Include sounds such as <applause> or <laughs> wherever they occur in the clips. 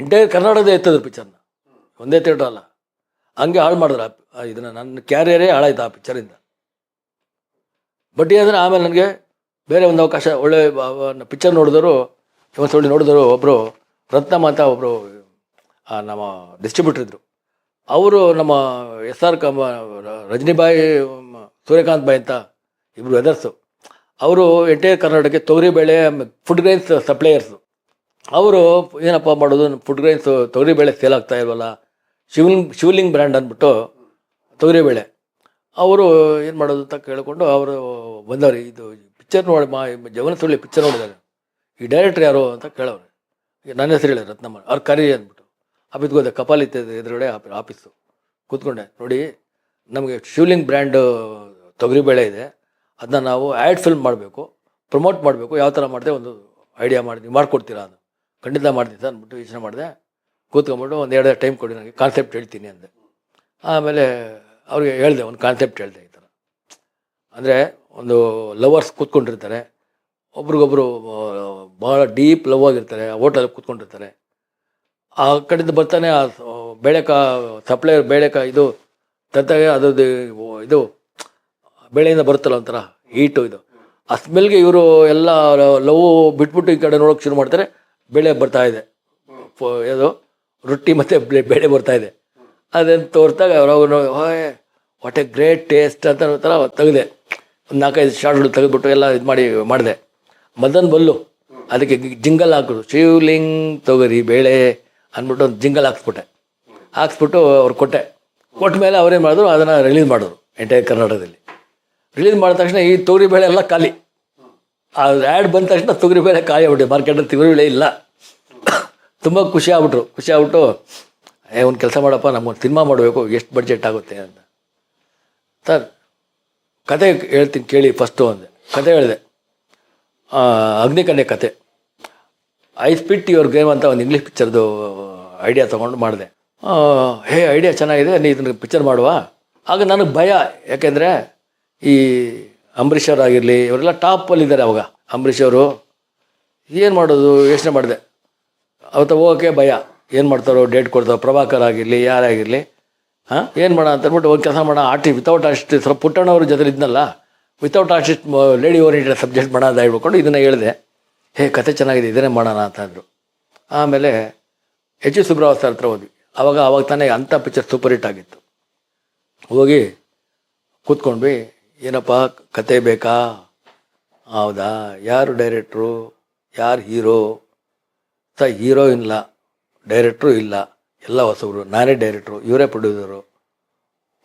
Entire ಕರ್ನಾಟಕದ ಎತ್ತದ್ರು ಪಿಕ್ಚರ್ನ ಒಂದೇ theatre ಅಲ್ಲ. ಹಂಗೆ ಹಾಳು ಮಾಡಿದ್ರು ಆ- ಇದನ್ನ. ನನ್ನ ಕ್ಯಾರಿಯರೇ ಹಾಳಾಯ್ತು ಆ ಪಿಕ್ಚರಿಂದ ಬಟ್ ಏನಂದರೆ ಆಮೇಲೆ ನನಗೆ ಬೇರೆ ಒಂದು ಅವಕಾಶ, ಒಳ್ಳೆ ಪಿಕ್ಚರ್ ನೋಡಿದವರು ಫೇಮಸ್ ಒಳ್ಳೆ ನೋಡಿದವರು ಒಬ್ಬರು ರತ್ನಮ್ಮ ಅಂತ ಒಬ್ಬರು ನಮ್ಮ ಡಿಸ್ಟ್ರಿಬ್ಯೂಟರ್ ಇದ್ದರು ಅವರು ನಮ್ಮ ಎಸ್ ಆರ್ ಕಮ ರಜನಿಬಾಯಿ ಸೂರ್ಯಕಾಂತ್ ಬಾಯಿ ಅಂತ ಇಬ್ಬರು ವೆದರ್ಸು ಅವರು ಎಂಟೈರ್ ಕರ್ನಾಟಕಕ್ಕೆ ತೊಗರಿಬೇಳೆ ಫುಡ್ ಗ್ರೈನ್ಸ್ ಸಪ್ಲೈಯರ್ಸು ಅವರು ಏನಪ್ಪ ಮಾಡೋದು ಫುಡ್ ಗ್ರೈನ್ಸ್ ತೊಗರಿಬೇಳೆ ಸೇಲ್ ಆಗ್ತಾ ಇಲ್ವಲ್ಲ ಶಿವಲಿಂಗ್ ಶಿವಲಿಂಗ್ ಬ್ರ್ಯಾಂಡ್ ಅಂದ್ಬಿಟ್ಟು ತೊಗರಿಬೇಳೆ ಅವರು ಏನು ಮಾಡೋದು ಅಂತ ಕೇಳಿಕೊಂಡು ಅವರು ಬಂದವ್ರು, ಇದು ಪಿಕ್ಚರ್ ನೋಡಿ ಮಾ ಜವನ ಸುಳ್ಳಿ ಪಿಕ್ಚರ್ ನೋಡಿದ್ದಾರೆ. ಈ ಡೈರೆಕ್ಟ್ರ್ ಯಾರು ಅಂತ ಕೇಳೋರು. ಈಗ ನನ್ನ ಹೆಸರು ಹೇಳಿದ್ರು ರತ್ನಮ್ಮ ಅವ್ರು ಕರಿ ಅಂದ್ಬಿಟ್ಟು. ಆಫೀಸ್ಗೆ ಹೋದೆ ಕಪಾಲಿತ್ ಎದುರುಗಡೆ ಆಫಿ, ಆಫೀಸು. ಕೂತ್ಕೊಂಡೆ, ನೋಡಿ ನಮಗೆ ಶಿವಲಿಂಗ್ ಬ್ರ್ಯಾಂಡ್ ತೊಗರಿಬೇಳೆ ಇದೆ. ಅದನ್ನ ನಾವು ಆ್ಯಡ್ ಫಿಲ್ಮ್ ಮಾಡಬೇಕು ಪ್ರಮೋಟ್ ಮಾಡಬೇಕು, ಯಾವ ಥರ ಮಾಡಿದೆ ಒಂದು ಐಡಿಯಾ ಮಾಡಿ ಮಾಡ್ಕೊಡ್ತೀರಾ ಅದು ಖಂಡಿತ ಮಾಡ್ತೀನಿ ಸರ್, ಅಂದ್ಬಿಟ್ಟು ಯೋಚನೆ ಮಾಡಿದೆ. ಕೂತ್ಕೊಂಡ್ಬಿಟ್ಟು ಒಂದು ಎರಡು ಟೈಮ್ ಕೊಡಿ ನನಗೆ ಕಾನ್ಸೆಪ್ಟ್ ಹೇಳ್ತೀನಿ ಅಂದೆ. ಆಮೇಲೆ ಅವ್ರಿಗೆ ಹೇಳಿದೆ, ಒಂದು ಕಾನ್ಸೆಪ್ಟ್ ಹೇಳಿದೆ ಈ ಥರ ಅಂದರೆ ಒಂದು ಲವರ್ಸ್ ಕೂತ್ಕೊಂಡಿರ್ತಾರೆ. ಒಬ್ರಿಗೊಬ್ರು ಭಾಳ ಡೀಪ್ ಲವ್ ಆಗಿರ್ತಾರೆ ಹೋಟೆಲ್ ಕೂತ್ಕೊಂಡಿರ್ತಾರೆ. ಆ ಕಡೆಯಿಂದ ಬರ್ತಾನೆ, ಆ ಬೇಳೆಕ ಸಪ್ಲೈಯರ್ ಬೇಳೆಕ ಇದು ತಂತಾಗೆ ಅದ್ರದ್ದು ಇದು, ಬೆಳೆಯಿಂದ ಬರುತ್ತಲ್ಲ ಒಂಥರ ಹೀಟು ಇದು. ಆ ಸ್ಮೆಲ್ಗೆ ಇವರು ಎಲ್ಲ ಲವ್ ಬಿಟ್ಬಿಟ್ಟು ಈ ಕಡೆ ನೋಡೋಕೆ ಶುರು ಮಾಡ್ತಾರೆ. ಬೆಳೆ ಬರ್ತಾ ಇದೆ. ಇದು ರೊಟ್ಟಿ ಮತ್ತು ಬೆಳೆ ಬರ್ತಾ ಇದೆ. ಅದನ್ನು ತೋರ್ತಾಗ ಅವ್ರು ಹೋಯ್ ವಾಟ್ ಎ ಗ್ರೇಟ್ ಟೇಸ್ಟ್ ಅಂತ ಥರ ತೆಗೆದೆ. ಒಂದು ನಾಲ್ಕೈದು ಶಾರ್ಟ್ಗಳು ತೆಗೆದುಬಿಟ್ಟು ಎಲ್ಲ ಇದು ಮಾಡಿ, ಮಾಡಿದೆ. ಮದನ್ ಬಲ್ಲು, ಅದಕ್ಕೆ ಜಿಂಗಲ್ ಹಾಕಿದ್ರು ಶಿವಲಿಂಗ್ ತೊಗರಿ ಬೇಳೆ ಅಂದ್ಬಿಟ್ಟು ಒಂದು ಜಿಂಗಲ್ ಹಾಕ್ಸ್ಬಿಟ್ಟೆ. ಹಾಕ್ಸ್ಬಿಟ್ಟು ಅವ್ರು ಕೊಟ್ಟೆ. ಕೊಟ್ಟ ಮೇಲೆ ಅವ್ರೇನು ಮಾಡಿದ್ರು, ಅದನ್ನು ರಿಲೀಸ್ ಮಾಡಿದ್ರು ಎಂಟೈರ್ ಕರ್ನಾಟಕದಲ್ಲಿ. ರಿಲೀಸ್ ಮಾಡಿದ ತಕ್ಷಣ ಈ ತೊಗರಿ ಬೇಳೆ ಎಲ್ಲ ಖಾಲಿ. ಆ ಆ್ಯಡ್ ಬಂದ ತಕ್ಷಣ ತೊಗರಿ ಬೇಳೆ ಕಾಯಿ ಆಗ್ಬಿಟ್ಟು ಮಾರ್ಕೆಟಲ್ಲಿ ತೊಗರಿ ಬೇಳೆ ಇಲ್ಲ. ತುಂಬ ಖುಷಿ ಆಗ್ಬಿಟ್ರು. ಖುಷಿ ಆಗ್ಬಿಟ್ಟು, ಏ, ಒಂದು ಕೆಲಸ ಮಾಡಪ್ಪ ನಮ್ಮ ಸಿನಿಮಾ ಮಾಡಬೇಕು. ಎಷ್ಟು ಬಡ್ಜೆಟ್ ಆಗುತ್ತೆ ಅಂತ. ಸರ್, ಕತೆ ಹೇಳ್ತೀನಿ, ಕೇಳಿ ಫಸ್ಟು ಅಂದೆ ಕತೆ ಹೇಳಿದೆ. ಅಗ್ನಿಕನ್ಯೆ ಕತೆ. ಐ ಸ್ಪಿಟ್ ಯುವರ್ ಗೇಮ್ ಅಂತ ಒಂದು ಇಂಗ್ಲೀಷ್ ಪಿಕ್ಚರ್ದು ಐಡಿಯಾ ತೊಗೊಂಡು ಮಾಡಿದೆ. ಹೇ ಐಡಿಯಾ ಚೆನ್ನಾಗಿದೆ. ನೀ ಇದನ್ನ ಪಿಕ್ಚರ್ ಮಾಡುವ? ಆಗ ನನಗೆ ಭಯ. ಯಾಕೆಂದರೆ, ಈ ಅಂಬರೀಷ್ ಅವರಾಗಿರಲಿ ಇವರೆಲ್ಲ ಇವರೆಲ್ಲ ಟಾಪಲ್ಲಿದ್ದಾರೆ ಅವಾಗ. ಅಂಬರೀಷ್ ಅವರು ಏನು ಮಾಡೋದು, ಯೋಚನೆ ಮಾಡಿದೆ. ಅವತ್ತು ಹೋಗೋಕ್ಕೆ ಭಯ. ಏನು ಮಾಡ್ತಾರೋ ಡೇಟ್ ಕೊಡ್ತಾರೋ, ಪ್ರಭಾಕರ್ ಆಗಿರಲಿ ಯಾರಾಗಿರಲಿ ಹಾಂ, ಏನು ಮಾಡೋಣ ಅಂತ ಅಂದ್ಬಿಟ್ಟು ಹೋಗಿ ಕೆಲಸ ಮಾಡೋಣ. ಆರ್ಟಿ ವಿತೌಟ್ ಆರ್ಟಿಸ್ಟ್ ಸ್ವಲ್ಪ ಪುಟ್ಟಣ್ಣವ್ರ ಜೊತೆ ಇದ್ನಲ್ಲ without artist lady oriented subject ಅಂತ ಹೇಳ್ಕೊಂಡು ಇದನ್ನು ಹೇಳಿದೆ. ಹೇ, ಕತೆ ಚೆನ್ನಾಗಿದೆ, ಇದನ್ನೇ ಮಾಡೋಣ ಅಂತ ಅಂದರು. ಆಮೇಲೆ ಎಚ್ ಎಸ್ ಸುಬ್ರಾವ್ ಸರ್ ಹತ್ರ ಹೋದ್ವಿ. ಆವಾಗ ಅವಾಗ ತಾನೇ ಅಂಥ ಪಿಕ್ಚರ್ ಸೂಪರ್ ಹಿಟ್ ಆಗಿತ್ತು. ಹೋಗಿ ಕೂತ್ಕೊಂಡ್ವಿ. ಏನಪ್ಪ, ಕತೆ ಬೇಕಾ? ಹೌದಾ? ಯಾರು ಡೈರೆಕ್ಟ್ರು ಯಾರು ಹೀರೋ ಸ ಹೀರೋ ಇಲ್ಲ ಡೈರೆಕ್ಟ್ರು ಇಲ್ಲ. ಎಲ್ಲ ಹೊಸಬ್ರು. ನಾನೇ ಡೈರೆಕ್ಟ್ರು ಇವರೇ ಪ್ರೊಡ್ಯೂಸರು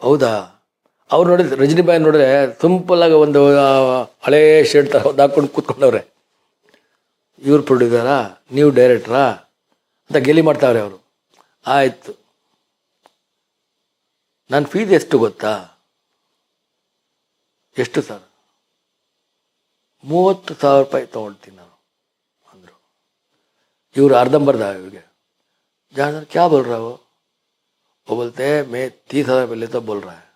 ಹೌದಾ? ಅವ್ರು ನೋಡಿದ್ರೆ ರಜನಿಬಾಯಿ ನೋಡಿದ್ರೆ ಸಿಂಪಲ್ಲಾಗಿ ಒಂದು ಹಳೇ ಶರ್ಟ್ ಥರ ಒಂದು ಹಾಕ್ಕೊಂಡು ಕೂತ್ಕೊಂಡವ್ರೆ. ಇವ್ರು ಪ್ರೊಡ್ಯೂಸರಾ ನೀವು ಡೈರೆಕ್ಟ್ರಾ ಅಂತ ಗೆಲಿ ಮಾಡ್ತಾವ್ರೆ ಅವರು. ಆಯಿತು. ನನ್ನ ಫೀಸ್ ಎಷ್ಟು ಗೊತ್ತಾ? ಎಷ್ಟು ಸರ್ ಮೂವತ್ತು ಸಾವಿರ ರೂಪಾಯಿ ತೊಗೊಳ್ತೀನಿ ನಾನು ಅಂದರು ಇವರು ಅರ್ಧಂಬರ್ಧ ಇವ್ರಿಗೆ जहाँ क्या बोल रहा है वो वो बोलते हैं मैं तीस हज़ार रुपये लेता बोल रहा है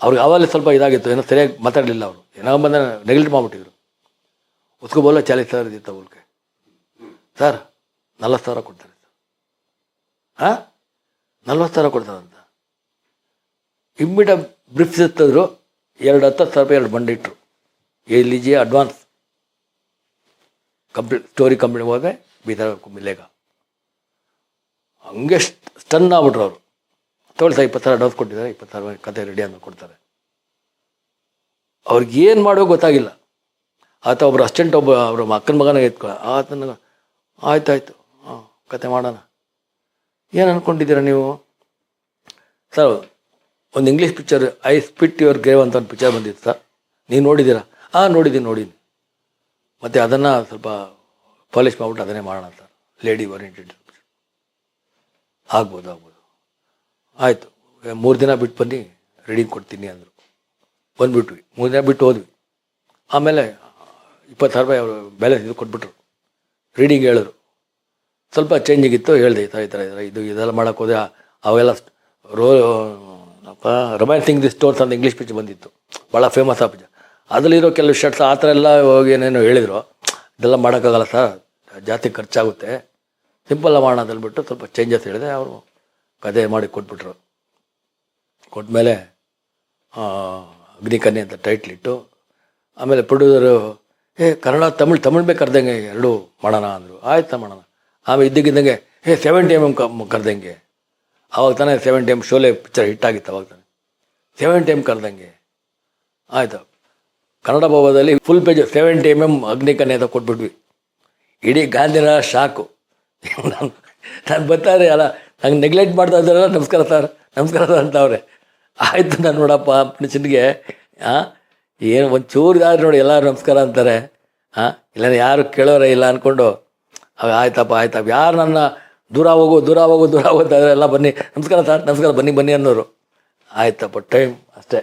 ಅವ್ರಿಗೆ ಆವಾಗಲೇ ಸ್ವಲ್ಪ ಇದಾಗಿತ್ತು ಏನೋ ಸರಿಯಾಗಿ ಮಾತಾಡಲಿಲ್ಲ ಅವರು ಏನೋ ಬಂದ ನೆಗ್ಲೆಕ್ಟ್ ಮಾಡಿಬಿಟ್ಟಿದ್ರು ಉಸ್ಕೊ ಬೋಲ ಚಾಲೀಸ್ ಸಾವಿರ ದಿತ್ತ ಬೋಲ್ಕೆ ಸರ್ ನಲ್ವತ್ತು ಸಾವಿರ ಕೊಡ್ತಾರೆ ಸರ್ ಹಾಂ ನಲ್ವತ್ತು ಸಾವಿರ ಕೊಡ್ತಾರಂತ ಇಮ್ಮಿಡಿಯ ಬ್ರಿಫ್ಸ್ ಎತ್ತಿದ್ರು ಎರಡು ಹತ್ತು ಸಾವಿರ ರೂಪಾಯಿ ಎರಡು ಬಂಡಿ ಇಟ್ಟರು ಎಲ್ಲಿಜಿ ಅಡ್ವಾನ್ಸ್ ಕಂಪ್ಲೀಟ್ ಸ್ಟೋರಿ ಕಂಪ್ಲೀಟ್ ಹೋದ್ರೆ ಬೀದರ್ ಮಿಲೇಗ ಹಂಗೆ ಸ್ಟನ್ ಆಗ್ಬಿಟ್ರು ಅವರು. ತೊಗೊಳ್ಳಿ ಸರ್ ಇಪ್ಪತ್ತು ಸಾವಿರ ಅಡ್ವಾನ್ಸ್ ಕೊಟ್ಟಿದ್ದಾರೆ ಇಪ್ಪತ್ತು ಸಾವಿರ ಕತೆ ರೆಡಿ ಅಂತ ಕೊಡ್ತಾರೆ. ಅವ್ರಿಗೆ ಏನು ಮಾಡೋ ಗೊತ್ತಾಗಿಲ್ಲ. ಆತ ಒಬ್ಬರು ಅಸ್ಟೆಂಟ್ ಒಬ್ಬ, ಅವ್ರ ಅಕ್ಕನ ಮಗನ ಎತ್ಕೊ, ಆತನ ಆಯ್ತು, ಆಯಿತು. ಹಾಂ, ಕತೆ ಮಾಡೋಣ. ಏನು ಅಂದ್ಕೊಂಡಿದ್ದೀರಾ ನೀವು? ಸರ್ ಒಂದು English picture I spit your grave ಅಂತ ಒಂದು ಪಿಕ್ಚರ್ ಬಂದಿತ್ತು ಸರ್. ನೀವು ನೋಡಿದ್ದೀರಾ? ಹಾಂ ನೋಡಿದ್ದೀನಿ ನೋಡಿದ್ದೀನಿ. ಮತ್ತು ಅದನ್ನು ಸ್ವಲ್ಪ ಪಾಲಿಶ್ ಮಾಡ್ಬಿಟ್ಟು ಅದನ್ನೇ ಮಾಡೋಣ ಸರ್ ಲೇಡಿ ಓರಿಯೆಂಟೆಡ್ ಆಗ್ಬೋದು ಆಗ್ಬೋದು. ಆಯಿತು. ಮೂರು ದಿನ ಬಿಟ್ಟು ಬನ್ನಿ ರೆಡಿ ಕೊಡ್ತೀನಿ ಅಂದರು. ಬಂದುಬಿಟ್ವಿ. ಮೂರು ದಿನ ಬಿಟ್ಟು ಹೋದ್ವಿ. ಆಮೇಲೆ ಇಪ್ಪತ್ತು ಸಾವಿರ ರೂಪಾಯಿ ಅವರು ಬ್ಯಾಲೆನ್ಸ್ ಇದು ಕೊಟ್ಬಿಟ್ರು. ರೀಡಿಂಗ್ ಹೇಳಿದ್ರು. ಸ್ವಲ್ಪ ಚೇಂಜ್ ಆಗಿತ್ತು, ಹೇಳಿದೆ, ಈ ಥರ ಈ ಥರ ಇದು ಇದೆಲ್ಲ ಮಾಡೋಕ್ಕೆ ಹೋದೆ, ಅವೆಲ್ಲ ರೋ ರೊಮ್ಯಾನ್ಸಿಂಗ್ ದಿ ಸ್ಟೋರ್ಸ್ ಅಂತ ಇಂಗ್ಲೀಷ್ ಪಿಚ್ ಬಂದಿತ್ತು. ಭಾಳ ಫೇಮಸ್ ಆ ಪಿಚ್ ಅದರಲ್ಲಿರೋ ಕೆಲವು ಶರ್ಟ್ಸ್ ಆ ಥರ ಎಲ್ಲ ಹೋಗಿ ಏನೇನೋ ಹೇಳಿದರು. ಇದೆಲ್ಲ ಮಾಡೋಕ್ಕಾಗಲ್ಲ ಸರ್ ಜಾಸ್ತಿ ಖರ್ಚಾಗುತ್ತೆ. ಸಿಂಪಲ್ ಮಾಡೋಣ ಅಂತ ಹೇಳ್ಬಿಟ್ಟು ಸ್ವಲ್ಪ ಚೇಂಜಸ್ ಹೇಳಿದೆ. ಅವರು ಕತೆ ಮಾಡಿ ಕೊಟ್ಬಿಟ್ರು. ಕೊಟ್ಮೇಲೆ ಅಗ್ನಿಕನ್ಯೆ ಅಂತ ಟೈಟ್ಲ್ ಇಟ್ಟು, ಆಮೇಲೆ ಪ್ರೊಡ್ಯೂಸರು ಏ, ಕನ್ನಡ, ತಮಿಳ್ ತಮಿಳ್ ಬೇಕು ಕರೆದಂಗೆ ಎರಡೂ ಮಾಡೋಣ ಅಂದರು. ಆಯ್ತಾ ಮಾಡೋಣ ಆಮೇಲೆ ಇದ್ದಕ್ಕಿದ್ದಂಗೆ ಏ ಸೆವೆಂಟಿ ಎಂ ಎಂ ಕರ್ದಂಗೆ. ಅವಾಗ ತಾನೇ seven time Sholay picture hit ಆಗಿತ್ತು, ಅವಾಗ ತಾನೆ. ಸೆವೆನ್ ಟೈಮ್ ಕರೆದಂಗೆ ಆಯಿತು. ಕನ್ನಡ ಭವನದಲ್ಲಿ ಫುಲ್ ಪೇಜ್ ಸೆವೆನ್ ಟೈಮ್ ಎಂ ಅಗ್ನಿಕನ್ಯ ಅಂತ ಕೊಟ್ಬಿಟ್ವಿ. ಇಡೀ ಗಾಂಧಿನ ಶಾಕು. <laughs> ನಾನು ನಾನು ಬರ್ತಾರೆ ಅಲ್ಲ, ನಂಗೆ ನೆಗ್ಲೆಕ್ಟ್ ಮಾಡ್ತಾ ಇದ್ದಾರಲ್ಲ, ನಮಸ್ಕಾರ ಸರ್ ನಮಸ್ಕಾರ ಸರ್ ಅಂತವ್ರೆ ಆಯಿತು ನಾನು ನೋಡಪ್ಪ ಮನುಷ್ಯನಿಗೆ ಹಾಂ ಏನು ಒಂದು ಚೂರಿದಾದ್ರೆ ನೋಡಿ, ಎಲ್ಲರೂ ನಮಸ್ಕಾರ ಅಂತಾರೆ. ಹಾಂ ಇಲ್ಲ ಯಾರು ಕೇಳೋರೇ ಇಲ್ಲ ಅಂದ್ಕೊಂಡು ಅವಾಗ ಆಯ್ತಪ್ಪ ಆಯ್ತಪ್ಪ. ಯಾರು ನನ್ನ ದೂರ ಹೋಗು ದೂರ ಹೋಗು, ದೂರ ಹೋಗೋದಾದ್ರೆ ಎಲ್ಲ ಬನ್ನಿ. ನಮಸ್ಕಾರ ಸರ್, ನಮಸ್ಕಾರ, ಬನ್ನಿ ಬನ್ನಿ ಅನ್ನೋರು. ಆಯ್ತಪ್ಪ, ಟೈಮ್ ಅಷ್ಟೇ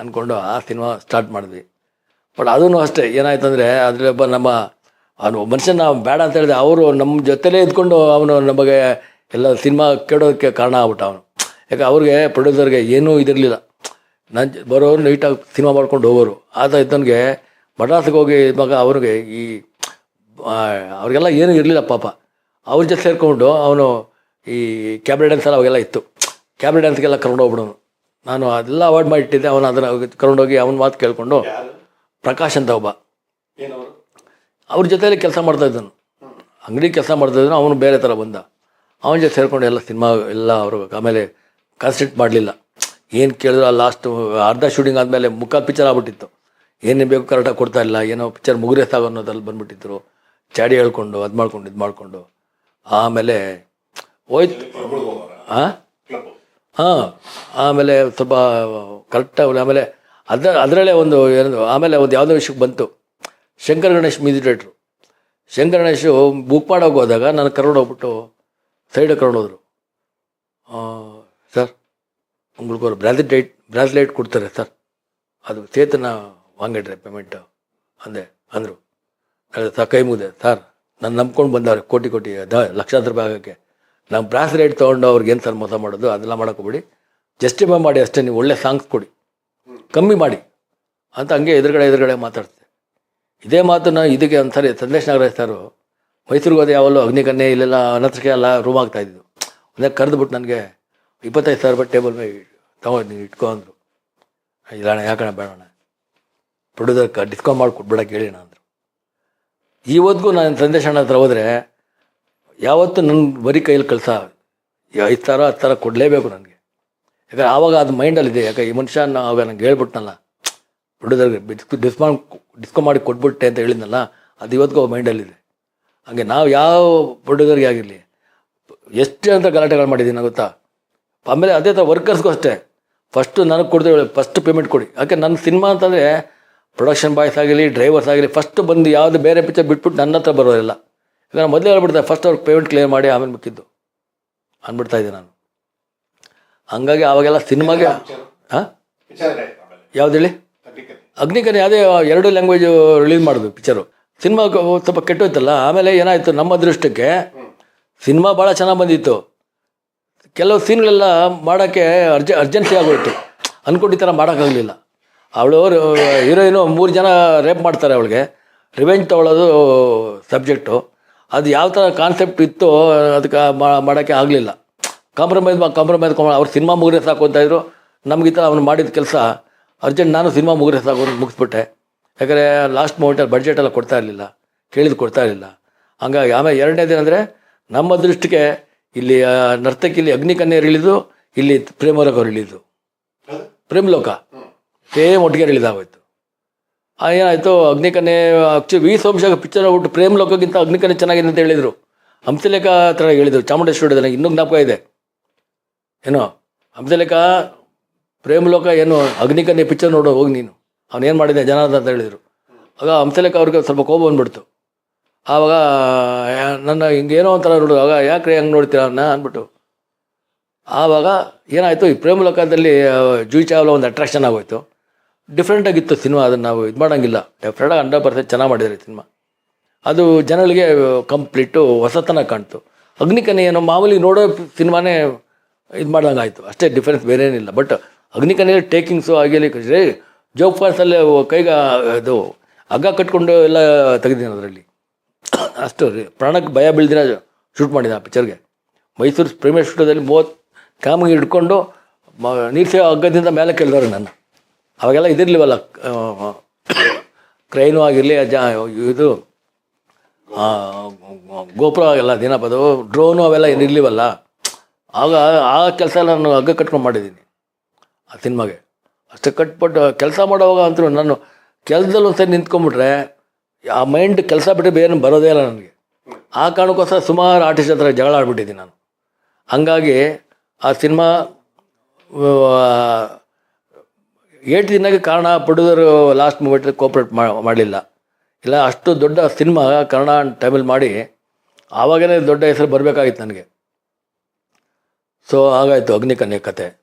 ಅಂದ್ಕೊಂಡು ಆ ಸಿನಿಮಾ ಸ್ಟಾರ್ಟ್ ಮಾಡಿದ್ವಿ. ಬಟ್ ಅದೂ ಅಷ್ಟೇ, ಏನಾಯ್ತು ಅಂದರೆ ಒಬ್ಬ ನಮ್ಮ, ಅವನು ಮನುಷ್ಯನ ಬೇಡ ಅಂತ ಹೇಳಿದೆ ಅವರು ನಮ್ಮ ಜೊತೆಲೇ ಇದ್ಕೊಂಡು ಅವನು ನಮಗೆ ಎಲ್ಲ ಸಿನಿಮಾ ಕೆಡೋದಕ್ಕೆ ಕಾರಣ ಆಗ್ಬಿಟ್ಟ ಅವನು. ಯಾಕೆ, ಅವ್ರಿಗೆ, ಪ್ರೊಡ್ಯೂಸರ್ಗೆ ಏನೂ ಇದಿರಲಿಲ್ಲ. ನಾನು ಬರೋರು ನೀಟಾಗಿ ಸಿನಿಮಾ ಮಾಡ್ಕೊಂಡು ಹೋಗೋರು. ಆತ ಇದ್ದವನಿಗೆ ಮಡ್ರಾಸಿಗೆ ಹೋಗಿ ಮಗ ಅವ್ರಿಗೆ ಈ ಅವ್ರಿಗೆಲ್ಲ ಏನೂ ಇರಲಿಲ್ಲ ಪಾಪ. ಅವ್ರ ಜೊತೆ ಸೇರಿಕೊಂಡು ಅವನು ಈ ಕ್ಯಾಬ್ರೆ ಡ್ಯಾನ್ಸ್ ಎಲ್ಲ ಅವಾಗೆಲ್ಲ ಇತ್ತು. ಕ್ಯಾಬ್ರೆ ಡ್ಯಾನ್ಸ್ಗೆಲ್ಲ ಕರ್ಕೊಂಡು ಹೋಗ್ಬಿಡೋನು. ನಾನು ಅದೆಲ್ಲ ಅವಾಯ್ಡ್ ಮಾಡಿಟ್ಟಿದ್ದೆ, ಅವನು ಅದನ್ನು ಕರ್ಕೊಂಡೋಗಿ ಅವನ ಮಾತು ಕೇಳಿಕೊಂಡು ಪ್ರಕಾಶ್ ಅಂತ ಒಬ್ಬ. ಅವ್ರ ಜೊತೆಯಲ್ಲಿ ಕೆಲಸ ಮಾಡ್ತಾ ಇದ್ದನು. ಅಂಗಡಿ ಕೆಲಸ ಮಾಡ್ತಾ ಇದ್ದನು, ಅವನು ಬೇರೆ ಥರ ಬಂದ. ಅವನ ಜೊತೆ ಸೇರಿಕೊಂಡು ಎಲ್ಲ ಸಿನಿಮಾ ಎಲ್ಲ ಅವರು ಆಮೇಲೆ ಕಾನ್ಸಂಟ್ರೇಟ್ ಮಾಡಲಿಲ್ಲ. ಏನು ಕೇಳಿದ್ರು ಆ ಲಾಸ್ಟ್ ಅರ್ಧ ಶೂಟಿಂಗ್ ಆದಮೇಲೆ ಮುಖ ಪಿಕ್ಚರ್ ಆಗ್ಬಿಟ್ಟಿತ್ತು. ಏನೇನು ಬೇಕು ಕರೆಕ್ಟಾಗಿ ಕೊಡ್ತಾ ಇಲ್ಲ, ಏನೋ ಪಿಕ್ಚರ್ ಮುಗುರೇ ಸಾಗೋ ಅನ್ನೋದಲ್ಲಿ ಬಂದ್ಬಿಟ್ಟಿದ್ರು. ಚಾಡಿ ಹೇಳ್ಕೊಂಡು ಅದು ಮಾಡ್ಕೊಂಡು ಇದು ಮಾಡಿಕೊಂಡು. ಆಮೇಲೆ ಹೋಯ್ತು. ಹಾಂ ಹಾಂ, ಆಮೇಲೆ ಸ್ವಲ್ಪ ಕರೆಕ್ಟಾಗಿ ಆಮೇಲೆ ಅದರ, ಅದರಲ್ಲೇ ಒಂದು ಏನು ಆಮೇಲೆ ಒಂದು ಯಾವುದೋ ವಿಷಯಕ್ಕೆ ಬಂತು. ಶಂಕರ್ ಗಣೇಶ್ ಮ್ಯೂಸಿಕ್ ಶಂಕರ ಶಂಕರ್ ಗಣೇಶು ಬುಕ್ ಮಾಡೋಕೆ ಹೋದಾಗ ನಾನು ಕರ್ಕೊಂಡು ಹೋಗ್ಬಿಟ್ಟು ಸೈಡಲ್ಲಿ ಕರ್ಕೊಂಡು ಹೋದರು. ಸರ್ ಉಂಗುಳ್ಕೋರು ಬ್ರಾಸಿಲ್ ಡೈಟ್ ಬ್ರಾಸ್ಲೈಟ್ ಕೊಡ್ತಾರೆ ಸರ್. ಅದು ಚೇತನ ವಾಂಗಿಡ್ರೆ ಪೇಮೆಂಟು ಅಂದೆ, ಅಂದರು. ಸರ್ ಕೈ ಮುಗಿದೆ, ಸರ್. ನಾನು ನಂಬ್ಕೊಂಡು ಬಂದವ್ರೆ ಕೋಟಿ ಕೋಟಿ ದ ಲಕ್ಷಾಂತರ ರೂಪಾಯಿ ಆಗೋಕ್ಕೆ ಬ್ರಾಸ್ ರೇಟ್ ತೊಗೊಂಡು ಅವ್ರಿಗೆ ಏನು ಸರ್ ಮೋಸ ಮಾಡೋದು, ಅದೆಲ್ಲ ಮಾಡೋಕ್ಕೋಗ್ಬಿಡಿ ಜಸ್ಟಿಫೈ ಮಾಡಿ ಅಷ್ಟೇ, ನೀವು ಒಳ್ಳೆ ಸಾಂಗ್ಸ್ ಕೊಡಿ. ಕಮ್ಮಿ ಮಾಡಿ. ಅಂತ ಹಂಗೆ ಎದುರುಗಡೆ ಎದುರುಗಡೆ ಮಾತಾಡ್ತಿದ್ದೆ. ಇದೇ ಮಾತನ್ನ ಇದಕ್ಕೆ ಒಂದ್ಸರಿ ಸಂದೇಶ್ ನಾಗರಾಜ್ ಸರು, ಮೈಸೂರಿಗೆ ಹೋದೆ ಯಾವಲ್ಲೂ ಅಗ್ನಿಕನ್ಯೆ, ಇಲ್ಲೆಲ್ಲ ಅನರ್ಥಕ್ಕೆ ಎಲ್ಲ ರೂಮ್ ಆಗ್ತಾ ಇದ್ದು ಅದಕ್ಕೆ ಕರೆದುಬಿಟ್ಟು ನನಗೆ ಇಪ್ಪತ್ತೈದು ಸಾವಿರ ರೂಪಾಯಿ ಟೇಬಲ್ ಮೇಲೆ ತಗೊಂಡು ನೀವು ಇಟ್ಕೊ ಅಂದರು. ಇಲ್ಲ ಅಣ್ಣ ಯಾಕಣ್ಣ ಬೇಡಣ್ಣ ಪ್ರೊಡ್ಯೂಸರ್ ಡಿಸ್ಕೌಂಟ್ ಮಾಡಿ ಕೊಟ್ಬಿಡಕ್ಕೆ ಹೇಳಿ ಅಂದರು ಇವತ್ತಿಗೂ ನಾನು ಸಂದೇಶ ಹತ್ರ ಹೋದರೆ ಯಾವತ್ತೂ ನನ್ನ ಬರೀ ಕೈಯಲ್ಲಿ ಕೆಲಸ ಐದು ಥರ ಹತ್ತು ಥರ ಕೊಡಲೇಬೇಕು ನನಗೆ. ಯಾಕಂದ್ರೆ ಆವಾಗ ಅದು ಮೈಂಡಲ್ಲಿದೆ ಯಾಕೆ ಈ ಮನುಷ್ಯ ಆವಾಗ ನಂಗೆ ಹೇಳ್ಬಿಟ್ನಲ್ಲ. ಪ್ರೊಡ್ಯೂಸರ್ಗೆ ಡಿಸ್ಕೌಂಟ್ ಡಿಸ್ಕೌಂಟ್ ಮಾಡಿ ಕೊಟ್ಬಿಟ್ಟೆ ಅಂತ ಹೇಳಿದ್ನಲ್ಲ, ಅದು ಇವತ್ತಿಗೂ ಮೈಂಡಲ್ಲಿದೆ ಹಾಗೆ ನಾವು ಯಾವ ಪ್ರೊಡ್ಯೂಸರ್ಗೆ ಆಗಿರಲಿ, ಎಷ್ಟು ಅಂತ ಗಲಾಟೆಗಳು ಮಾಡಿದ್ದೀನಿ ಗೊತ್ತಾ? ಆಮೇಲೆ ಅದೇ ಥರ ವರ್ಕರ್ಸ್ಗೂ ಅಷ್ಟೇ. ಫಸ್ಟು ನನಗೆ ಕೊಡ್ತೇವೆ ಫಸ್ಟ್ ಪೇಮೆಂಟ್ ಕೊಡಿ. ಯಾಕೆ ನನ್ನ ಸಿನಿಮಾ ಅಂತಂದರೆ ಪ್ರೊಡಕ್ಷನ್ ಬಾಯ್ಸ್ ಆಗಲಿ ಡ್ರೈವರ್ಸ್ ಆಗಲಿ ಫಸ್ಟ್ ಬಂದು ಯಾವುದು ಬೇರೆ ಪಿಕ್ಚರ್ ಬಿಟ್ಬಿಟ್ಟು ನನ್ನ ಹತ್ರ ಬರೋದಿಲ್ಲ ಈಗ ನಾನು ಮೊದಲೇ ಹೇಳ್ಬಿಡ್ತಾರೆ ಫಸ್ಟ್ ಅವ್ರಿಗೆ ಪೇಮೆಂಟ್ ಕ್ಲಿಯರ್ ಮಾಡಿ ಆಮೇಲೆ ಮಿಕ್ಕಿದ್ದು ಅಂದ್ಬಿಡ್ತಾ ಇದ್ದೆ ನಾನು. ಹಂಗಾಗಿ ಆವಾಗೆಲ್ಲ ಸಿನಿಮಾಗೆ ಹಾಂ? ಯಾವ್ದು ಹೇಳಿ? ಅಗ್ನಿಕನೆ ಅದೇ ಎರಡು ಲ್ಯಾಂಗ್ವೇಜ್ ರಿಲೀಸ್ ಮಾಡಿದ್ವಿ ಪಿಕ್ಚರು ಸಿನಿಮಾ ಸ್ವಲ್ಪ ಕೆಟ್ಟೋಯ್ತಲ್ಲ ಆಮೇಲೆ ಏನಾಯಿತು ನಮ್ಮ ಅದೃಷ್ಟಕ್ಕೆ ಸಿನಿಮಾ ಭಾಳ ಚೆನ್ನಾಗಿ ಬಂದಿತ್ತು. ಕೆಲವು ಸೀನ್ಗಳೆಲ್ಲ ಮಾಡೋಕ್ಕೆ ಅರ್ಜೆ ಅರ್ಜೆನ್ಸಿ ಆಗೋಯ್ತು. ಅಂದ್ಕೊಂಡು ಈ ಥರ ಮಾಡೋಕ್ಕಾಗಲಿಲ್ಲ. ಅವಳು ಹೀರೋಯಿನು ಮೂರು ಜನ ರೇಪ್ ಮಾಡ್ತಾರೆ ಅವಳಿಗೆ. ರಿವೆಂಜ್ ತೊಗೊಳೋದು ಸಬ್ಜೆಕ್ಟು. ಅದು ಯಾವ ಥರ ಕಾನ್ಸೆಪ್ಟ್ ಇತ್ತು ಅದಕ್ಕೆ ಮಾಡೋಕ್ಕೆ ಆಗಲಿಲ್ಲ. ಕಾಂಪ್ರಮೈಸ್ ಕಾಂಪ್ರಮೈಸ್ ಅವ್ರು ಸಿನಿಮಾ ಮುಗಿದ್ರೆ ಸಾಕು ಅಂತ ಇದ್ರು ನಮ್ಗೆ ಈ ಥರ ಅವ್ನು ಮಾಡಿದ ಕೆಲಸ ಅರ್ಜೆಂಟ್ ನಾನು ಸಿನಿಮಾ ಮುಗಿದ್ರೆ ಸಾಕು ಅಂತ ಮುಗಿಸ್ಬಿಟ್ಟೆ. ಯಾಕಂದರೆ ಲಾಸ್ಟ್ ಮೂಮೆಂಟಲ್ಲಿ ಬಡ್ಜೆಟ್ ಎಲ್ಲ ಕೊಡ್ತಾ ಇರಲಿಲ್ಲ ಕೇಳಿದ್ ಕೊಡ್ತಾ ಇರಲಿಲ್ಲ. ಹಂಗಾಗಿ ಆಮೇಲೆ ಎರಡನೇದೇನೆಂದರೆ ನಮ್ಮ ದೃಷ್ಟಿಗೆ ಇಲ್ಲಿ ಆ, ನರ್ತಕಿ ಇಲ್ಲಿ ಅಗ್ನಿಕನ್ಯರು ಇಳಿದು ಇಲ್ಲಿ ಪ್ರೇಮಲೋಕ ಇಳಿದು. ಪ್ರೇಮಲೋಕ. ಸೇಮ್ ಒಟ್ಟಿಗೆ ರಿಲೀಸ್ ಆ ಏನಾಯಿತು Agnikanya actually V Somashekar picture ಬಿಟ್ಟು ಪ್ರೇಮ್ ಲೋಕಕ್ಕಿಂತ ಅಗ್ನಿಕನ್ಯೆ ಚೆನ್ನಾಗಿದೆ ಅಂತ ಹೇಳಿದರು. ಹಂಸಲೇಖ ಥರ ಹೇಳಿದರು ಚಾಮುಂಡೇಶ್ವರಿ ನನಗೆ ಇನ್ನೂ ಜ್ಞಾಪಕ ಇದೆ. ಏನೋ ಹಂಸಲೇಖ ಪ್ರೇಮ್ ಲೋಕ ಏನು ಅಗ್ನಿಕನ್ಯೆ ಪಿಕ್ಚರ್ ನೋಡು ಹೋಗಿ ನೀನು. ಅವ್ನು ಏನು ಮಾಡಿದೆ ಜನಾರ್ದ ಅಂತ ಹೇಳಿದರು. ಆಗ ಹಂಸಲೇಖ ಅವ್ರಿಗೆ ಸ್ವಲ್ಪ ಕೋಪ ಬಂದ್ಬಿಡ್ತು. ಆವಾಗ ನನ್ನ ಹಿಂಗೇನೋ ಒಂಥರ ನೋಡು ಆಗ ಯಾಕ್ರೆ ಹಂಗೆ ನೋಡ್ತೀರಾ ಅವನ್ನ ಅಂದ್ಬಿಟ್ಟು. ಆವಾಗ ಏನಾಯಿತು ಈ ಪ್ರೇಮ ಲೋಕದಲ್ಲಿ ಆ, ಜೂಯಿ ಚಾವ್ಲ ಒಂದು ಅಟ್ರಾಕ್ಷನ್ ಆಗೋಯ್ತು. ಡಿಫ್ರೆಂಟಾಗಿತ್ತು ಸಿನಿಮಾ ಅದನ್ನು ನಾವು ಇದು ಮಾಡೋಂಗಿಲ್ಲ. ಡೆಫ್ರೆಂಟಾಗಿ ಹಂಡ್ರೆಡ್ ಪರ್ಸೆಂಟ್ ಚೆನ್ನಾಗಿ ಮಾಡಿದ್ದಾರೆ ಸಿನಿಮಾ ಅದು ಜನಗಳಿಗೆ ಕಂಪ್ಲೀಟು ಹೊಸತನ ಕಾಣ್ತು. ಅಗ್ನಿಕನೆ ಏನೋ ಮಾಮೂಲಿ ನೋಡೋ ಸಿನಿಮಾನೇ ಇದು ಮಾಡ್ದಂಗೆ ಆಯಿತು ಅಷ್ಟೇ ಡಿಫ್ರೆನ್ಸ್ ಬೇರೆ ಏನಿಲ್ಲ. ಬಟ್ ಅಗ್ನಿಕನ್ಯೆ ಟೇಕಿಂಗ್ಸು ಆಗಲಿ ರೇ ಜೋಗ್ ಫಾಲ್ಸಲ್ಲೇ ಕೈಗೆ ಅದು ಹಗ್ಗ ಕಟ್ಕೊಂಡು ಎಲ್ಲ ತೆಗೆದಿನ ಅದರಲ್ಲಿ. ಅಷ್ಟು ರೀ. ಪ್ರಾಣಕ್ಕೆ ಭಯ ಬೀಳ್ದಿನ ಶೂಟ್ ಮಾಡಿದ ಆ ಪಿಕ್ಚರ್ಗೆ ಮೈಸೂರು ಪ್ರೀಮಿಯರ್ ಸ್ಟುಡಿಯೋದಲ್ಲಿ ಮೂವತ್ತು ಕ್ಯಾಮ್ಗೆ ಹಿಡ್ಕೊಂಡು, ಮ, ನೀರ್ಸೆ ಹಗ್ಗದಿಂದ ಮೇಲೆ ಕೆಲ್ದವ್ರು ನನ್ನ. ಅವಾಗೆಲ್ಲ ಇದಿರ್ಲಿವಲ್ಲ ಕ್ರೈನು ಆಗಿರಲಿ ಜ ಇದು ಗೋಪುರ ಎಲ್ಲ, ದಿನಪದು ಡ್ರೋನು ಅವೆಲ್ಲ ಏನಿರ್ಲಿವಲ್ಲ ಆಗ ಆ ಕೆಲಸ ನಾನು ಹಗ್ಗ ಕಟ್ಕೊಂಡು ಮಾಡಿದ್ದೀನಿ, ಆ ಸಿನಿಮಾಗೆ. ಅಷ್ಟು ಕಟ್ಬಿಟ್ಟು ಕೆಲಸ ಮಾಡೋವಾಗ ಅಂತೂ ನಾನು ಕೆಲಸದಲ್ಲಿ ಒಂದ್ಸರಿ ನಿಂತ್ಕೊಂಡ್ಬಿಟ್ರೆ, ಆ ಮೈಂಡ್ ಕೆಲಸ ಬಿಟ್ಟರೆ ಬೇರೆ ಬರೋದೇ ಇಲ್ಲ ನನಗೆ. ಆ ಕಾರಣಕ್ಕೋಸ್ಕರ ಸುಮಾರು ಆರ್ಟಿಸ್ಟ್ ಹತ್ರ ಜಗಳ ಆಡ್ಬಿಟ್ಟಿದ್ದೀನಿ ನಾನು. ಹಂಗಾಗಿ ಆ ಸಿನಿಮಾ ಏಟ್ ದಿನಕ್ಕೆ ಕಾರಣ ಪ್ರೊಡ್ಯೂಸರು ಲಾಸ್ಟ್ ಮೂಮೆಂಟಲ್ಲಿ ಕೋಪ್ರೇಟ್ ಮಾಡಲಿಲ್ಲ. ಇಲ್ಲ, ಅಷ್ಟು ದೊಡ್ಡ ಸಿನಿಮಾ ಕನ್ನಡ ಟೈಮಲ್ಲಿ ಮಾಡಿ ಆವಾಗಲೇ ದೊಡ್ಡ ಹೆಸರು ಬರಬೇಕಾಗಿತ್ತು ನನಗೆ. ಸೊ ಹಾಗಾಯಿತು ಅಗ್ನಿಕನ್ಯ ಕತೆ.